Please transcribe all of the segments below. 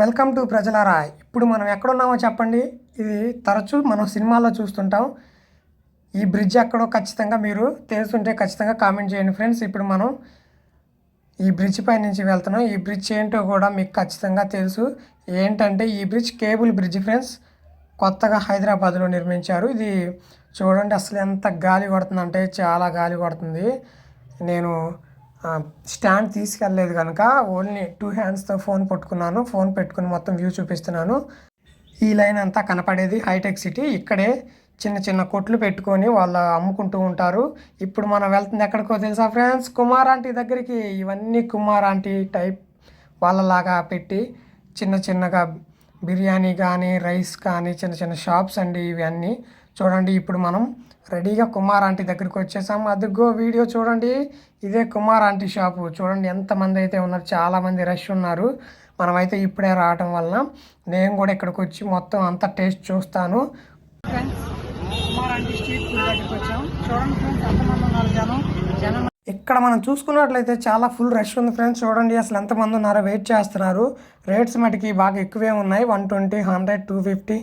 Welcome to ప్రజలారా ఇప్పుడు మనం ఎక్కడున్నామో చెప్పండి. ఇది తరచూ మనం సినిమాల్లో చూస్తుంటాం. ఈ బ్రిడ్జ్ ఎక్కడో ఖచ్చితంగా మీరు తెలుసుంటే ఖచ్చితంగా కామెంట్ చేయండి ఫ్రెండ్స్. ఇప్పుడు మనం ఈ బ్రిడ్జ్ పై నుంచి వెళ్తున్నాం. ఈ బ్రిడ్జ్ ఏంటో కూడా మీకు ఖచ్చితంగా తెలుసు. ఏంటంటే ఈ బ్రిడ్జ్ కేబుల్ బ్రిడ్జ్ ఫ్రెండ్స్. కొత్తగా హైదరాబాద్లో నిర్మించారు. ఇది చూడండి అసలు ఎంత గాలి కొడుతుందంటే చాలా గాలి కొడుతుంది. నేను స్టాండ్ తీసుకెళ్ళలేదు కనుక ఓన్లీ టూ హ్యాండ్స్తో ఫోన్ పట్టుకున్నాను. ఫోన్ పెట్టుకుని మొత్తం వ్యూ చూపిస్తున్నాను. ఈ లైన్ అంతా కనపడేది హైటెక్ సిటీ. ఇక్కడే చిన్న చిన్న కొట్లు పెట్టుకొని వాళ్ళు అమ్ముకుంటూ ఉంటారు. ఇప్పుడు మనం వెళ్తుంది ఎక్కడికో తెలుసా ఫ్రెండ్స్? కుమార్ ఆంటీ దగ్గరికి. ఇవన్నీ కుమార్ ఆంటీ టైప్ వాళ్ళలాగా పెట్టి చిన్న చిన్నగా బిర్యానీ కానీ రైస్ కానీ చిన్న చిన్న షాప్స్ అండి ఇవన్నీ. చూడండి ఇప్పుడు మనం రెడీగా కుమార్ ఆంటీ దగ్గరికి వచ్చేసాము. అదిగో వీడియో చూడండి. ఇదే కుమార్ ఆంటీ షాపు. చూడండి ఎంతమంది అయితే ఉన్నారు. చాలామంది రష్ ఉన్నారు. మనమైతే ఇప్పుడే రావటం వలన నేను కూడా ఇక్కడికి వచ్చి మొత్తం అంతా టేస్ట్ చూస్తాను. Friends Kumar aunty street food దగ్గరికి వచ్చాం చూడండి ఫ్రెండ్స్ ఎంతమంది ఉన్నారు జనం? జనం ఇక్కడ మనం చూసుకున్నట్లయితే చాలా ఫుల్ రష్ ఉంది ఫ్రెండ్స్. చూడండి అసలు ఎంతమంది ఉన్నారో. వెయిట్ చేస్తున్నారు. రేట్స్ మటుకి బాగా ఎక్కువే ఉన్నాయి. One twenty hundred two fifty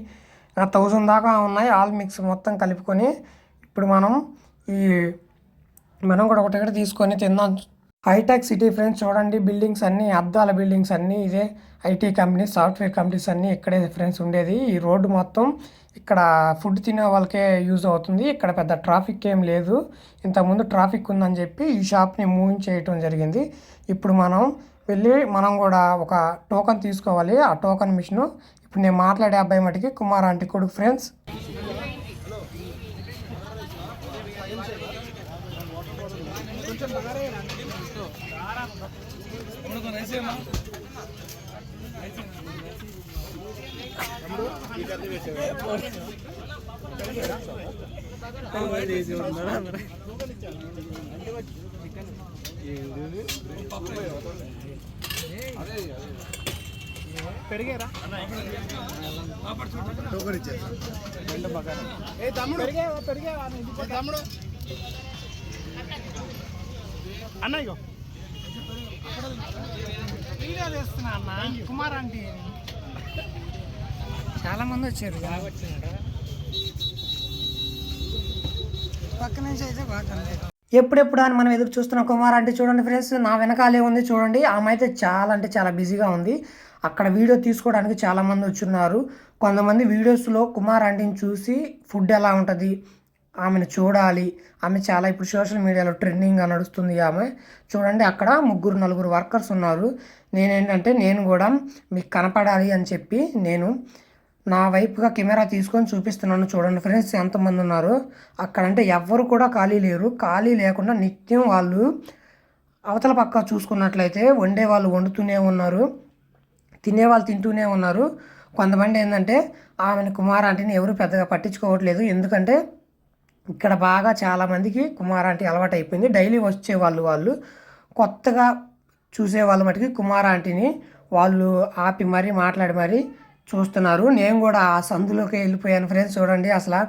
thousand దాకా ఉన్నాయి. ఆల్ మిక్స్ మొత్తం కలుపుకొని ఇప్పుడు మనం ఈ మనం కూడా ఒక టికెట్ తీసుకొని తిందాం. హైటెక్ సిటీ ఫ్రెండ్స్ చూడండి బిల్డింగ్స్ అన్నీ అద్దాల బిల్డింగ్స్ అన్నీ ఇదే ఐటీ కంపెనీ సాఫ్ట్వేర్ కంపెనీస్ అన్నీ ఇక్కడే ఫ్రెండ్స్ ఉండేది. ఈ రోడ్డు మొత్తం ఇక్కడ ఫుడ్ తినే వాళ్ళకే యూజ్ అవుతుంది. ఇక్కడ పెద్ద ట్రాఫిక్ ఏం లేదు. ఇంతకుముందు ట్రాఫిక్ ఉందని చెప్పి ఈ షాప్ని మూవ్ చేయటం జరిగింది. ఇప్పుడు మనం వెళ్ళి మనం కూడా ఒక టోకన్ తీసుకోవాలి. ఆ టోకన్ మిషను ఇప్పుడు నేను మాట్లాడే అబ్బాయి మటుకి కుమార్ ఆంటీ కొడుకు ఫ్రెండ్స్. పెరిగారా? టోకర్ ఇచ్చారు రెండు ఏ తమ్ముడు? పెరిగావా పెరిగావా తమ్ముడు? అన్న ఇగో. వీడియో చేస్తున్నా అన్న. కుమార్ ఆంటీ చాలా మంది వచ్చారు పక్క నుంచి అయితే బాగా ఎప్పుడెప్పుడు అని మనం ఎదురు చూస్తున్న కుమార్ అంటే చూడండి ఫ్రెండ్స్ నా వెనకాలే ఉంది చూడండి. ఆమె అయితే చాలా అంటే చాలా బిజీగా ఉంది. అక్కడ వీడియో తీసుకోవడానికి చాలా మంది వచ్చున్నారు. కొంతమంది వీడియోస్లో కుమార్ ఆంటీని చూసి ఫుడ్ ఎలా ఉంటుంది ఆమెను చూడాలి. ఆమె చాలా ఇప్పుడు సోషల్ మీడియాలో ట్రెండింగ్గా నడుస్తుంది ఆమె. చూడండి అక్కడ ముగ్గురు నలుగురు వర్కర్స్ ఉన్నారు. నేనేంటంటే నేను కూడా మీకు కనపడాలి అని చెప్పి నేను నా వైపుగా కెమెరా తీసుకొని చూపిస్తున్నాను చూడండి ఫ్రెండ్స్ ఎంతమంది ఉన్నారు. అక్కడంటే ఎవ్వరు కూడా ఖాళీ లేరు. ఖాళీ లేకుండా నిత్యం వాళ్ళు అవతల పక్క చూసుకున్నట్లయితే వండే వాళ్ళు వండుతూనే ఉన్నారు. తినేవాళ్ళు తింటూనే ఉన్నారు. కొంతమంది ఏంటంటే ఆమెను కుమార్ ఎవరు పెద్దగా పట్టించుకోవట్లేదు. ఎందుకంటే ఇక్కడ బాగా చాలామందికి కుమార్ ఆంటీ అలవాటు అయిపోయింది డైలీ వచ్చేవాళ్ళు వాళ్ళు కొత్తగా చూసేవాళ్ళ మటుకి కుమార్ ఆంటీని వాళ్ళు ఆపి మరీ మాట్లాడి మరీ చూస్తున్నారు. నేను కూడా ఆ సందులోకి వెళ్ళిపోయాను ఫ్రెండ్స్. చూడండి అసలు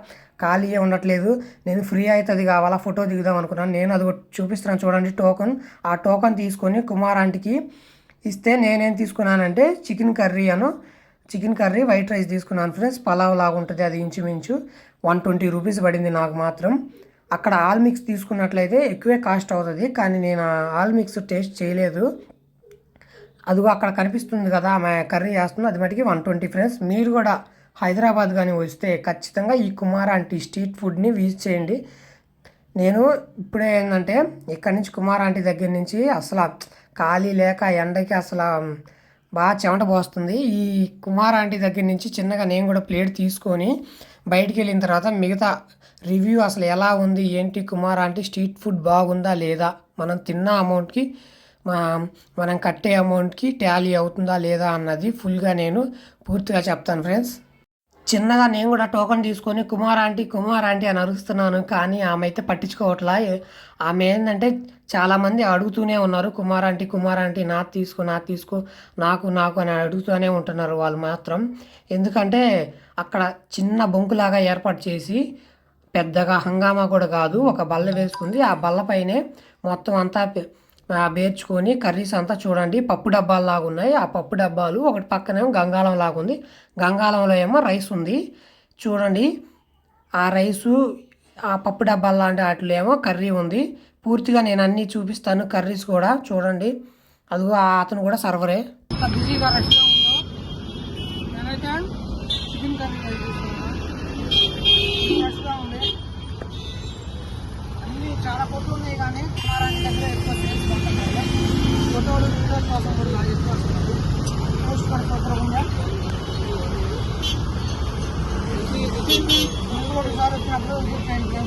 ఖాళీ ఉండట్లేదు. నేను ఫ్రీ అవుతుంది కావాలా? ఫోటో దిగుదాం అనుకున్నాను. నేను అది ఒకటి చూపిస్తున్నాను చూడండి టోకన్. ఆ టోకన్ తీసుకొని కుమార్ ఆంటీకి ఇస్తే నేనేం తీసుకున్నానంటే చికెన్ కర్రీ అను చికెన్ కర్రీ వైట్ రైస్ తీసుకున్నాను ఫ్రెండ్స్. పలావ్ లాగా ఉంటుంది అది ఇంచుమించు. వన్ ట్వంటీ రూపీస్ పడింది నాకు మాత్రం. అక్కడ ఆల్ మిక్స్ తీసుకున్నట్లయితే ఎక్కువే కాస్ట్ అవుతుంది. కానీ నేను ఆల్ మిక్స్ టేస్ట్ చేయలేదు. అదిగో అక్కడ కనిపిస్తుంది కదా ఆమె కర్రీ చేస్తుంది. అది మటుకి వన్ ట్వంటీ ఫ్రెండ్స్. మీరు కూడా హైదరాబాద్ కానీ వస్తే ఖచ్చితంగా ఈ కుమార్ ఆంటీ స్ట్రీట్ ఫుడ్ని విజిట్ చేయండి. నేను ఇప్పుడే ఏంటంటే ఇక్కడి నుంచి కుమార్ ఆంటీ దగ్గర నుంచి అసలు ఖాళీ లేక ఎండకి అసలు బాగా చెమట పోస్తుంది. ఈ కుమార్ ఆంటీ దగ్గర నుంచి చిన్నగా నేను కూడా ప్లేట్ తీసుకొని బయటికి వెళ్ళిన తర్వాత మిగతా రివ్యూ అసలు ఎలా ఉంది? ఏంటి కుమార్ ఆంటీ? స్ట్రీట్ ఫుడ్ బాగుందా లేదా? మనం తిన్న అమౌంట్కి మనం కట్టే అమౌంట్కి టాలీ అవుతుందా లేదా అన్నది ఫుల్గా నేను పూర్తిగా చెప్తాను ఫ్రెండ్స్. చిన్నగా నేను కూడా టోకన్ తీసుకొని కుమార్ ఆంటీ కుమార్ ఆంటీ అని అరుస్తున్నాను. కానీ ఆమె అయితే పట్టించుకోవట్లా ఆమె ఏంటంటే చాలామంది అడుగుతూనే ఉన్నారు. కుమార్ ఆంటీ కుమార్ ఆంటీ నాకు తీసుకో నాకు తీసుకో నాకు నాకు అని అడుగుతూనే ఉంటున్నారు వాళ్ళు మాత్రం. ఎందుకంటే అక్కడ చిన్న బొంకులాగా ఏర్పాటు చేసి పెద్దగా హంగామా కూడా కాదు ఒక బల్ల వేసుకుంది. ఆ బల్ల పైనే మొత్తం అంతా వేర్చుకొని కర్రీస్ అంతా చూడండి. పప్పు డబ్బాలు లాగా ఉన్నాయి. ఆ పప్పు డబ్బాలు ఒకటి పక్కనేమో గంగాళం లాగా ఉంది. గంగాళంలో ఏమో రైస్ ఉంది. చూడండి. ఆ రైసు ఆ పప్పు డబ్బాలు లాంటి వాటిలో ఏమో కర్రీ ఉంది. పూర్తిగా నేను అన్నీ చూపిస్తాను. కర్రీస్ కూడా చూడండి. అదిగో ఆ అతను కూడా సర్వరే బిజీగా రష్గా ఉందో నేనైతే చికెన్ కర్రీ రష్గా ఉంది అన్నీ చాలా కొట్లు ఉన్నాయి కానీ కుమారాన్ని దగ్గర ఎక్కువ సేల్స్ పడుతున్నాయి ఫోటోలు వీడియోస్ కోసం కూడా కూడా ఒకసారి వచ్చినప్పుడు గుడ్ టైంకి